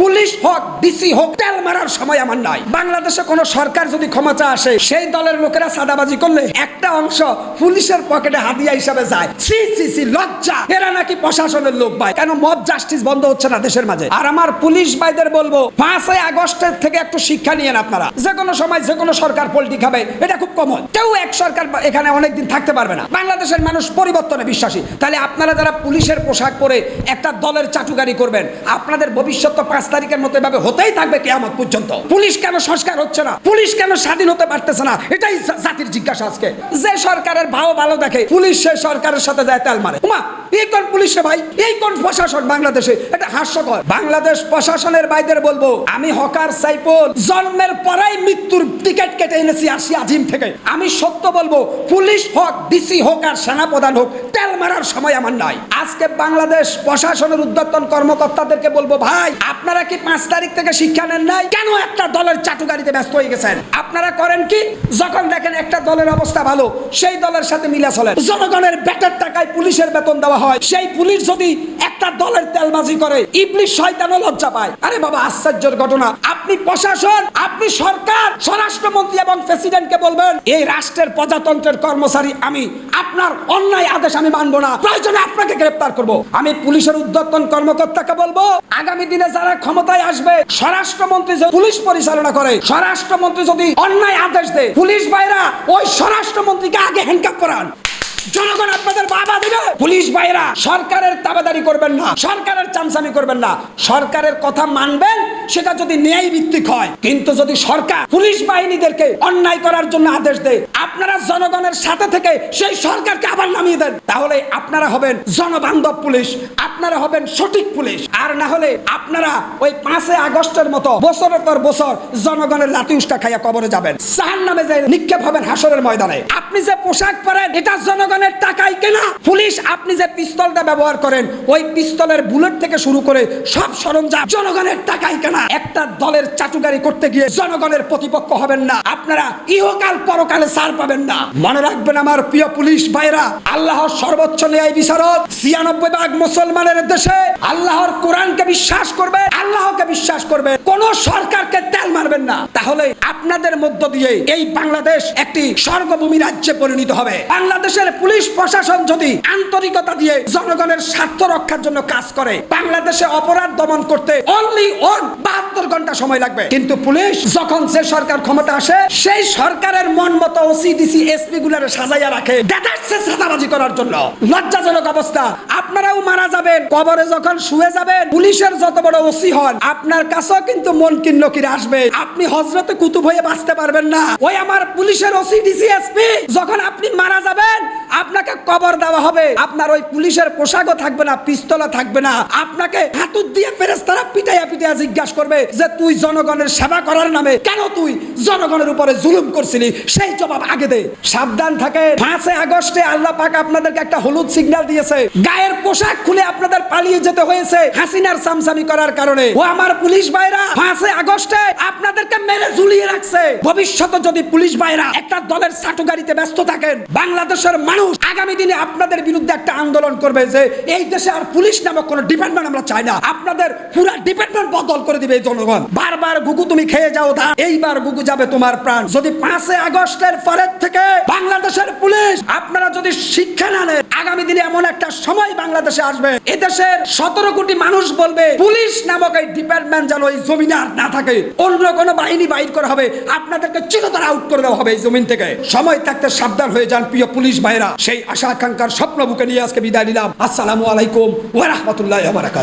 Police হোক, DC হোক, তেল মারার সময় আমার নাই। বাংলাদেশে কোনো সরকার যদি ক্ষমতা আসে, সেই দলের লোকেরা সাদাবাজি করলে একটা অংশ পুলিশের পকেটে হাতিয়া হিসাবে যায়। সি সি সি লজ্জা। এরা নাকি প্রশাসনের লোক ভাই। কেন মব জাস্টিস বন্ধ হচ্ছে না দেশের মাঝে? আর আমার পুলিশ ভাইদের বলব, পাঁচই আগস্টের থেকে একটু শিক্ষা নিয়েন আপনারা। যে কোনো সময় যে কোনো সরকার পল্টি খাবে, এটা খুব কমন কেউ এক সরকার এখানে অনেকদিন থাকতে পারবে না। বাংলাদেশের মানুষ পরিবর্তনে বিশ্বাসী। তাহলে আপনারা যারা পুলিশের পোশাক পরে একটা দলের চাটুকারি করবেন, আপনাদের ভবিষ্যৎ তো পাঁচ তারিখের মতো এভাবে হতেই থাকবে কেয়ামত পর্যন্ত। পুলিশ কেন সংস্কার হচ্ছে না? পুলিশ কেন স্বাধীন হতে পারতেছে না? এটাই জাতির জিজ্ঞাসা আজকে। যে সরকারের ভাও ভালো দেখে, পুলিশ সে সরকারের সাথে যায় তেল মারে। উমা, এই কোন পুলিশ ভাই? এই কোন প্রশাসন বাংলাদেশে? এটা হাস্যকর। বাংলাদেশ প্রশাসনের বাইদের বলব, আমি হকার সাইফুল, জন্মের পরেই মৃত্যুর টিকিট কেটে এনেছি আসি আজিম থেকে। আমি সত্য বলব, পুলিশ হোক, ডিসি হোক আর সেনাপ্রধান হোক তেল মারার সময় আমার নাই। আজকে বাংলাদেশ প্রশাসনের উদ্যতন কর্মকর্তাদেরকে বলব, ভাই, আপনারা কি পাঁচ তারিখ থেকে শিক্ষা নেন নাই? কেন একটা দলের চাটুকারিতে ব্যস্ত হয়ে গেছেন? আপনারা করেন কি? যখন দেখেন একটা দলের অবস্থা ভালো, সেই দলের সাথে মিলে চলেন। জনগণের বেটার টাকায় পুলিশের বেতন দেওয়া হয়। সেই পুলিশ যদি একটা দলের তেলবাজি করে। ইবলিশ শয়তানও লজ্জা পায়। আরে বাবা, আশ্চর্যের ঘটনা। আপনি প্রশাসন, আপনি সরকার, স্বরাষ্ট্রমন্ত্রী এবং প্রেসিডেন্টকে বলবেন, এই রাষ্ট্রের প্রজাতন্ত্রের কর্মচারী আমি, আপনার অন্যায় আদেশ আমি মানবো না। প্রয়োজনে আপনাকে গ্রেপ্তার করব। আমি পুলিশের উদ্যতন কর্মকর্তাকে বলব, আগামী দিনে যারা ক্ষমতায় আসবে, স্বরাষ্ট্রমন্ত্রী যে পুলিশ পরিচালনা করে, স্বরাষ্ট্রমন্ত্রী যদি অন্যায় আদেশ দেয়, পুলিশ ভাইরা ওই স্বরাষ্ট্রমন্ত্রীকে আগে হ্যান্ডকাপ করান। জনগণ আপনাদের বাবা দিবে। পুলিশ ভাইরা সরকারের তাবেদারি করবেন না, সরকারের চামচামি করবেন না, সরকারের কথা মানবেন সেটা যদি ন্যায় ভিত্তিক হয়, কিন্তু যদি সরকার পুলিশ বাহিনীদেরকে অন্যায় করার জন্য আদেশ দেয়, আপনারা জনগণের সাথে থেকে সেই সরকারকে আবার নামিয়ে দেন। তাহলে আপনারা হবেন জনবান্ধব পুলিশ, আপনারা হবেন সঠিক পুলিশ। আর না হলে আপনারা ওই পাঁচই আগস্টের মতো বছরের পর বছর জনগণের লাঠি উস্কা খাইয়া কবরে যাবেন। সাহার নামে যে নিক্ষেপ হবেন হাসরের ময়দানে। আপনি যে পোশাক পরেন, এটা জনগণের টাকাই কেনা। পুলিশ আপনি যে পিস্তলটা ব্যবহার করেন, ওই পিস্তলের বুলেট থেকে শুরু করে সব সরঞ্জাম জনগণের টাকাই কেনা। একটা দলের চাটুকারি করতে গিয়ে জনগণের প্রতিপক্ষ হবেন না। আপনারা ইহকাল পরকালে ছাড় পাবেন না। মনে রাখবেন আমার প্রিয় পুলিশ ভাইরা, আল্লাহর সর্বোচ্চ ন্যায় বিচারক, ছিয়ানব্বই ভাগ মুসলমানের দেশে আল্লাহর কোরআনকে বিশ্বাস করবে, আল্লাহকে বিশ্বাস করবে। কোন সরকারকে তেল মারবেন না। তাহলে আপনাদের মধ্য দিয়ে এই বাংলাদেশ একটি স্বর্গভূমি রাজ্যে পরিণত হবে। বাংলাদেশের পুলিশ প্রশাসন যদি আন্তরিকতা দিয়ে জনগণের স্বার্থ রক্ষার জন্য কাজ করে, বাংলাদেশে অপরাধ দমন করতে অনলি ওয়ান বাহাত্তর ঘণ্টা সময় লাগবে। কিন্তু পুলিশ যখন যে সরকার ক্ষমতা আসে, সেই সরকারের মন মতো ওসিডিসি এসপি গুলারে সাজাইয়া রাখে। সাদাবাজি করার জন্য। লজ্জাজনক অবস্থা। আপনারাও মারা যাবেন। কবরে যখন শুয়ে যাবেন, পুলিশের যত বড় ওসি হন, আপনার কাছেও কিন্তু মন কিন্ন কিরে আসবে। আপনি হজরতে কুতুব হয়ে বাঁচতে পারবেন না। ওই আমার পুলিশের ওসি ডিসি এসপি যখন আপনি মারা যাবেন, আপনাকে কবর দেওয়া হবে। আপনার ওই পুলিশের পোশাকও থাকবে না, পিস্তলও থাকবে না। আপনাকে হাতুর দিয়ে ফেরেস্তারা পিটাইয়া পিটাইয়া জিজ্ঞাসা করবে যে, তুই জনগণের সেবা করার নামে কেন তুই জনগণের উপরে জুলুম করছিলি? সেই জবাব আগে দে। সাবধান থাকে পাঁচই আগস্টে আল্লাহ পাক আপনাদেরকে একটা হলুদ সিগন্যাল দিয়েছে। গায়ের পোশাক খুলে আপনাদের পালিয়ে যেতে হয়েছে হাসিনার সামসামি করার কারণে। ও আমার পুলিশ ভাইরা, পাঁচই আগস্টে আপনাদেরকে মেরে ঝুলিয়ে রাখছে। ভবিষ্যতে যদি পুলিশ ভাইরা একটা দলের সাটু গাড়িতে ব্যস্ত থাকেন, বাংলাদেশের মানুষ আগামী দিনে আপনাদের বিরুদ্ধে একটা আন্দোলন করবে যে, এই দেশে আর পুলিশ নামক কোনো ডিপার্টমেন্ট আমরা চাই না। আপনাদের পুরা ডিপার্টমেন্ট বদল করে দিবে এই জনগণ। বারবার গুগু, তুমি খেয়ে যাও দা। এইবার গুগু যাবে তোমার প্রাণ। যদি পাঁচই আগস্টের পরের থেকে বাংলাদেশের পুলিশ, আপনারা যদি শিক্ষা না নেন, আগামী দিনে এমন একটা সময় বাংলাদেশে আসবে। এদেশের সতেরো কোটি মানুষ বলবে, পুলিশ নামক এই ডিপার্টমেন্ট যেন এই জমিনে আর না থাকে। অন্য কোনো বাহিনী বাইর করা হবে। আপনাদেরকে চিরতর আউট করে দেওয়া হবে এই জমিন থেকে। সময় থাকতে সাবধান হয়ে যান প্রিয় পুলিশ ভাইরা সেই আশা আকাঙ্ক্ষার স্বপ্ন বুকে নিয়ে আজকে বিদায় নিলাম। আসসালামু আলাইকুম ওয়া বারাকাতুহু।